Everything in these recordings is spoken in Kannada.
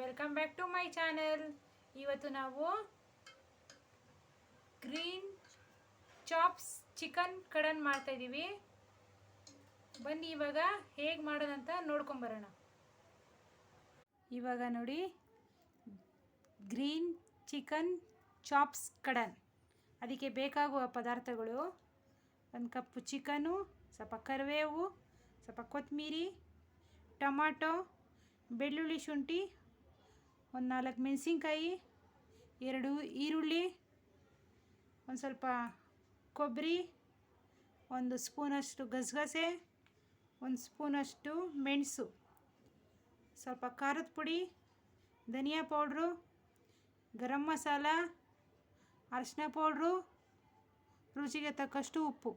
Welcome back to my channel ಇವತ್ತು ನಾವು ಗ್ರೀನ್ ಚಾಪ್ಸ್ ಚಿಕನ್ ಕಡನ್ ಮಾಡ್ತಾ ಇದ್ದೀವಿ ಬನ್ನಿ ಇವಾಗ ಹೇಗೆ ಮಾಡೋದಂತ ನೋಡ್ಕೊಂಬರೋಣ ಇವಾಗ ನೋಡಿ ಗ್ರೀನ್ ಚಿಕನ್ ಚಾಪ್ಸ್ ಕಡನ್. ಅದಕ್ಕೆ ಬೇಕಾಗುವ ಪದಾರ್ಥಗಳು, ಒಂದು ಕಪ್ಪು ಚಿಕನು ಸ್ವಲ್ಪ ಕರಿಬೇವು ಸ್ವಲ್ಪ ಕೊತ್ತಂಬರಿ ಟೊಮಾಟೊ, ಬೆಳ್ಳುಳ್ಳಿ ಶುಂಠಿ ಒಂದು ನಾಲ್ಕು ಮೆಣಸಿನ್ಕಾಯಿ, ಎರಡು ಈರುಳ್ಳಿ, ಒಂದು ಸ್ವಲ್ಪ ಕೊಬ್ಬರಿ ಒಂದು ಸ್ಪೂನಷ್ಟು ಗಸಗಸೆ, ಒಂದು ಸ್ಪೂನಷ್ಟು ಮೆಣಸು. ಸ್ವಲ್ಪ ಖಾರದ ಪುಡಿ, ಧನಿಯಾ ಪೌಡ್ರು, ಗರಂ ಮಸಾಲ ಅರಿಶಿನ ಪೌಡ್ರು, ರುಚಿಗೆ ತಕ್ಕಷ್ಟು ಉಪ್ಪು.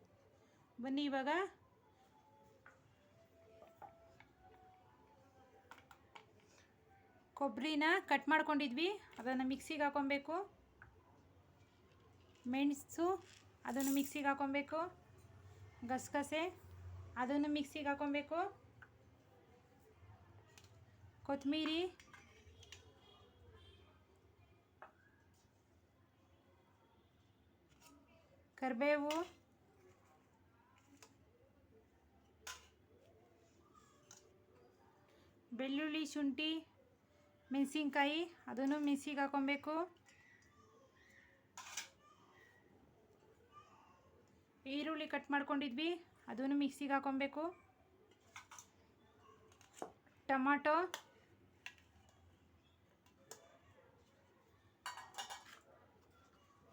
ಬನ್ನಿ ಇವಾಗ ಕೊಬ್ಬರಿನ ಕಟ್ ಮಾಡ್ಕೊಂಡಿದ್ವಿ. ಅದನ್ನು ಮಿಕ್ಸಿಗೆ ಹಾಕೊಬೇಕು. ಮೆಣಸು, ಅದನ್ನು ಮಿಕ್ಸಿಗೆ ಹಾಕೊಬೇಕು. ಗಸಗಸೆ, ಅದನ್ನು ಮಿಕ್ಸಿಗೆ ಹಾಕೊಬೇಕು. ಕೊತ್ತಂಬರಿ, ಕರಿಬೇವು, ಬೆಳ್ಳುಳ್ಳಿ ಶುಂಠಿ ಮೆಣಸಿನ್ಕಾಯಿ ಅದನ್ನು ಮಿಕ್ಸಿಗೆ ಹಾಕೊಬೇಕು ಈರುಳ್ಳಿ ಕಟ್ ಮಾಡ್ಕೊಂಡಿದ್ವಿ. ಅದನ್ನು ಮಿಕ್ಸಿಗೆ ಹಾಕೊಬೇಕು ಟೊಮಾಟೊ.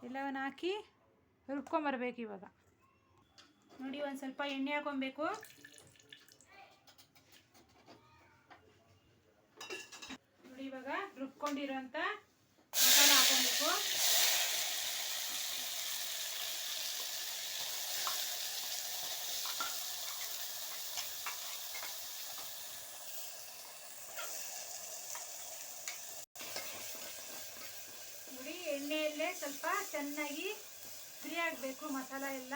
ಎಲ್ಲವನ್ನು ಹಾಕಿ ರುಬ್ಕೊಂಬರ್ಬೇಕು ಇವಾಗ. ನೋಡಿ, ಒಂದು ಸ್ವಲ್ಪ ಎಣ್ಣೆ ಹಾಕೊಬೇಕು ಇವಾಗ ರುಬ್ಕೊಂಡಿರೋಂಥ ಮಸಾಲ ಹಾಕೊಬೇಕು ನೋಡಿ ಎಣ್ಣೆಯಲ್ಲೇ ಸ್ವಲ್ಪ ಚೆನ್ನಾಗಿ ಫ್ರೀ ಆಗಬೇಕು ಮಸಾಲ ಎಲ್ಲ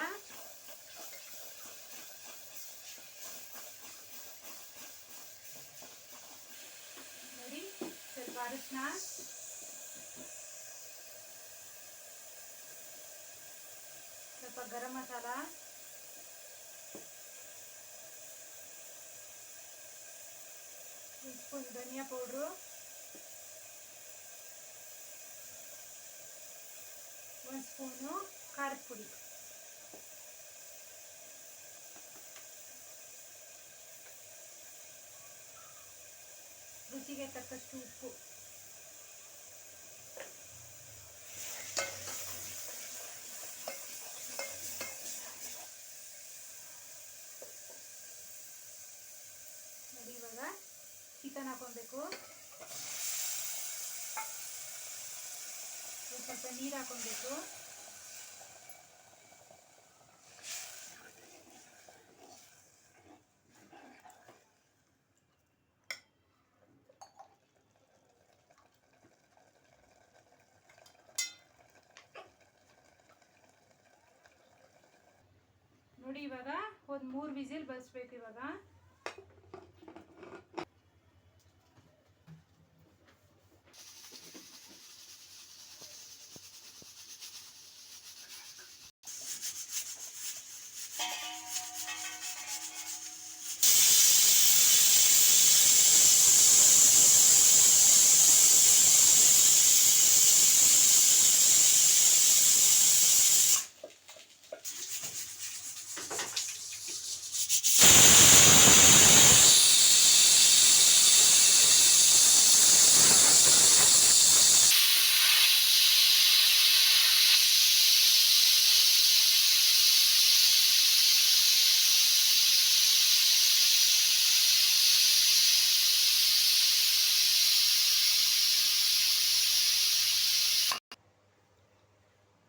ನೋಡಿ ಸ್ವಲ್ಪ ಅರಿಶಿನ ಸ್ವಲ್ಪ ಗರಂ ಮಸಾಲ ಒಂದು ಸ್ಪೂನ್ ಧನಿಯಾ ಪೌಡ್ರು ಒಂದು ಸ್ಪೂನು ಖಾರದ ಪುಡಿ ರುಚಿಗೆ ತಕ್ಕಷ್ಟು ಉಪ್ಪು. ನೋಡಿ ಇವಾಗ ಚಿಕನ್ ಹಾಕೊಬೇಕು. ಸ್ವಲ್ಪ ನೀರು ಹಾಕೊಬೇಕು. ನೋಡಿ ಇವಾಗ ಒಂದು ಮೂರು ವಿಸಿಲ್ ಬಸ್ಬೇಕು ಇವಾಗ.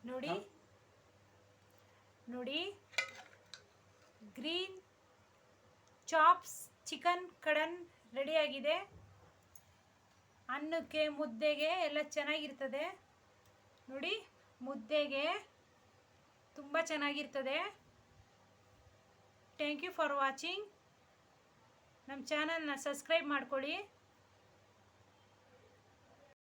ನೋಡಿ. ನೋಡಿ. ಗ್ರೀನ್ ಚಾಪ್ಸ್ ಚಿಕನ್ ಕಡನ್ ರೆಡಿಯಾಗಿದೆ ಅನ್ನಕ್ಕೆ ಮುದ್ದೆಗೆ ಎಲ್ಲ ಚೆನ್ನಾಗಿರ್ತದೆ. ನೋಡಿ ಮುದ್ದೆಗೆ ತುಂಬ ಚೆನ್ನಾಗಿರ್ತದೆ. ಥ್ಯಾಂಕ್ ಯು ಫಾರ್ ವಾಚಿಂಗ್ ನಮ್ಮ ಚಾನಲ್ನ ಸಬ್ಸ್ಕ್ರೈಬ್ ಮಾಡ್ಕೊಳ್ಳಿ.